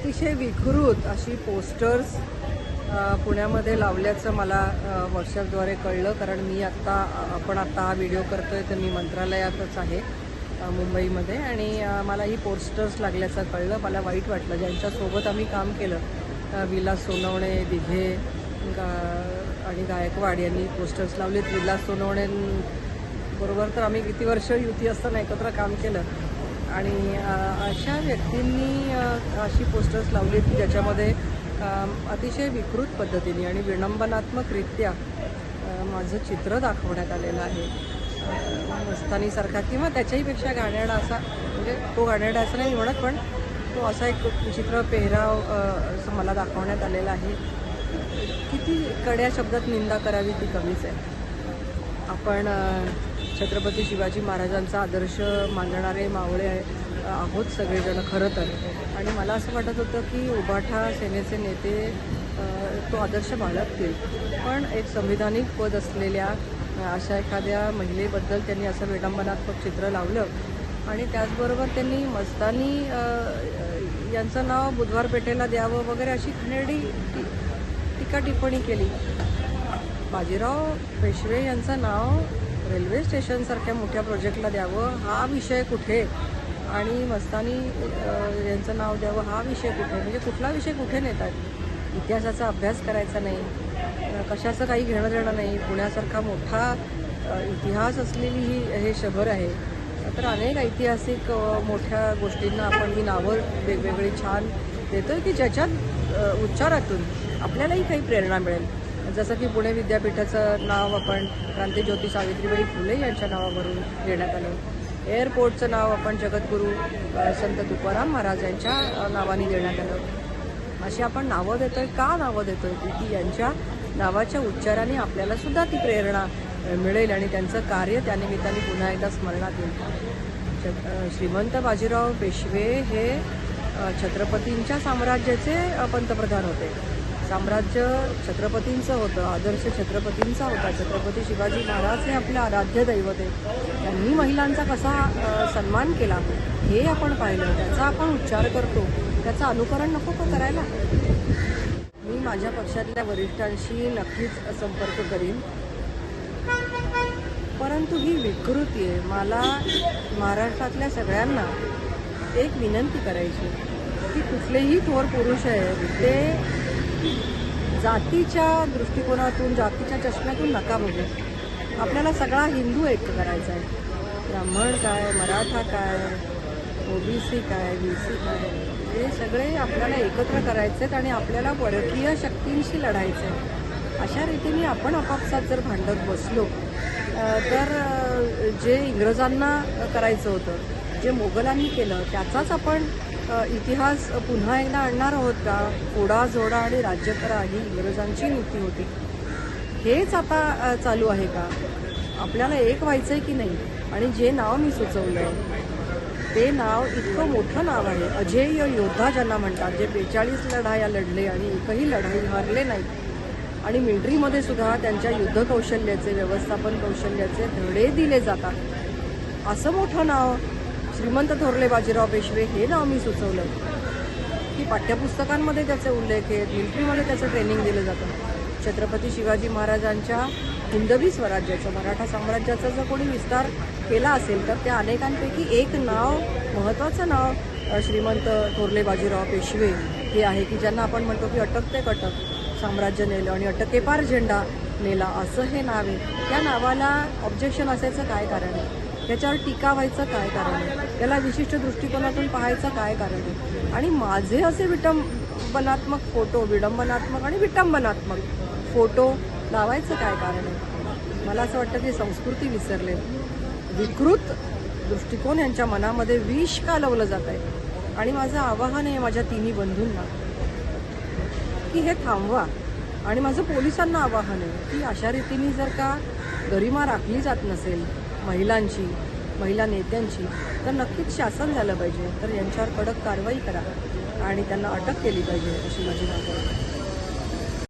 अतिशय विकृत अशी पोस्टर्स पुण्यामध्ये लावल्याचं मला व्हॉट्सअपद्वारे व्हॉट्सॲपद्वारे कळलं. कारण मी आत्ता आपण आत्ता हा व्हिडिओ करतो आहे तर मी मंत्रालयातच आहे मुंबईमध्ये. आणि मला ही पोस्टर्स लागल्याचं कळलं. मला वाईट वाटलं. ज्यांच्यासोबत आम्ही काम केलं विलास सोनवणे दिघे गा- आणि गायकवाड यांनी पोस्टर्स लावलेत. विलास सोनवणे बरोबर तर आम्ही किती वर्ष युती असताना एकत्र काम केलं. आणि अशा व्यक्तींनी अशी पोस्टर्स लावली की ज्याच्यामध्ये अतिशय विकृत पद्धतीने आणि विडंबनात्मकरित्या माझं चित्र दाखवण्यात आलेलं आहे. मस्तानीसारखा किंवा त्याच्याहीपेक्षा गाण्याडा असा म्हणजे तो गाण्याडा असं नाही म्हणत पण तो असा एक चित्र पेहराव असं मला दाखवण्यात आलेला आहे. किती कड्या शब्दात निंदा करावी ती कमीच आहे. आपण छत्रपती शिवाजी महाराजांचा आदर्श मानणारे मावळे आहोत सगळेजण खरं तर. आणि मला असं वाटत होतं की उबाठा सेनेचे नेते तो आदर्श बाळगतील. पण एक संविधानिक पद असलेल्या अशा एखाद्या महिलेबद्दल त्यांनी असं विडंबनात्मक चित्र लावलं. आणि त्याचबरोबर त्यांनी मस्तानी यांचं नाव बुधवार पेठेला द्यावं वगैरे अशी घाणेरडी टी- टीका टिप्पणी केली. बाजीराव पेशवे यांचं नाव रेल्वे स्टेशनसारख्या मोठ्या प्रोजेक्टला द्यावं हा विषय कुठे? आणि मस्तानी यांचं नाव द्यावं हा विषय कुठे? म्हणजे कुठला विषय कुठे नेतात? इतिहासाचा अभ्यास करायचा नाही कशाचं काही घेणं देणं नाही पुण्यासारखा मोठा इतिहास असलेली ही हे शहर आहे. तर अनेक ऐतिहासिक मोठ्या गोष्टींना आपण ही नावं वेगवेगळी छान देतोय की ज्याच्यात उच्चारातून आपल्यालाही काही प्रेरणा मिळेल. जसं की पुणे विद्यापीठाचं नाव आपण क्रांतीज्योती सावित्रीबाई फुले यांच्या नावावरून देण्यात आलं. एअरपोर्टचं नाव आपण जगद्गुरू संत तुकाराम महाराज यांच्या नावाने देण्यात आलं. अशी आपण नावं देतोय का नावं देतोय? की यांच्या नावाच्या उच्चाराने आपल्याला सुद्धा ती प्रेरणा मिळेल आणि त्यांचं कार्य त्यानिमित्ताने पुन्हा एकदा स्मरणात येईल. छ- श्रीमंत बाजीराव पेशवे हे छत्रपतींच्या साम्राज्याचे पंतप्रधान होते. साम्राज्य छत्रपतींचं होतं आदर्श छत्रपतींचा होता. छत्रपती शिवाजी महाराज हे आपले आराध्य दैवत. आहे त्यांनी महिलांचा कसा सन्मान केला हे आपण पाहिलं. त्याचा आपण उच्चार करतो. त्याचं अनुकरण नको का करायला? मी माझ्या पक्षातल्या वरिष्ठांशी नक्कीच संपर्क करीन. परंतु ही विकृती आहे. मला महाराष्ट्रातल्या सगळ्यांना एक विनंती करायची की कुठलेही थोर पुरुष आहेत ते जातीच्या दृष्टिकोनातून जातीच्या चष्म्यातून नका बघू. आपल्याला सगळा हिंदू एक करायचा आहे. ब्राह्मण काय मराठा काय ओबीसी काय बी सी काय हे सगळे आपल्याला एकत्र करायचे आहेत आणि आपल्याला परकीय शक्तींशी लढायचं आहे अशा रीतीने आपण आपापसात जर भांडत बसलो तर जे इंग्रजांना करायचं होतं जे मोगलांनी केलं त्याचाच आपण इतिहास पुन्हा एकदा आणणार आहोत का? फोडा जोडा आणि राज्य करा ही इंग्रजांची नीती होती. हेच आता चालू आहे का? आपल्याला एक व्हायचं आहे की नाही? आणि जे नाव मी सुचवलं ते नाव इतकं मोठं नाव आहे. अजेय योद्धा ज्यांना म्हणतात जे बेचाळीस लढाया लढले आणि एकही लढाई हरले नाहीत. आणि मिलिटरीमध्ये सुद्धा त्यांच्या युद्ध कौशल्याचे व्यवस्थापन कौशल्याचे धडे दिले जातात. असं मोठं नाव श्रीमंत थोरले बाजीराव पेशवे हे नाव मी सुचवलं. की पाठ्यपुस्तकांमध्ये त्याचे उल्लेख आहेत मिलिटरीमध्ये त्याचं ट्रेनिंग दिलं जातं. छत्रपती शिवाजी महाराजांच्या हिंदवी स्वराज्याचं मराठा साम्राज्याचा जर कोणी विस्तार केला असेल तर त्या अनेकांपैकी एक नाव महत्त्वाचं नाव श्रीमंत थोरले बाजीराव पेशवे हे आहे की ज्यांना आपण म्हणतो की अटक ते कटक साम्राज्य नेलं आणि अटकेपार झेंडा नेला असं हे नाव आहे. त्या नावाला ऑब्जेक्शन असायचं काय कारण? आहे त्याच्यावर टीका व्हायचं काय कारण आहे? त्याला विशिष्ट दृष्टिकोनातून पाहायचं काय कारण आहे? आणि माझे असे विटंबनात्मक फोटो विडंबनात्मक आणि विटंबनात्मक फोटो लावायचं काय कारण आहे? मला असं वाटतं की संस्कृती विसरले. विकृत दृष्टिकोन यांच्या मनामध्ये विष का लावलं जात आहे? आणि माझं आवाहन आहे माझ्या तिन्ही बंधूंना की हे थांबवा. आणि माझं पोलिसांना आवाहन आहे की अशा रीतीने जर का गरिमा राखली जात नसेल महिलांची महिला नेत्यांची तर नक्कीच शासन झालं पाहिजे. तर यांच्यावर कडक कारवाई करा आणि त्यांना अटक केली पाहिजे अशी माझी मागणी आहे.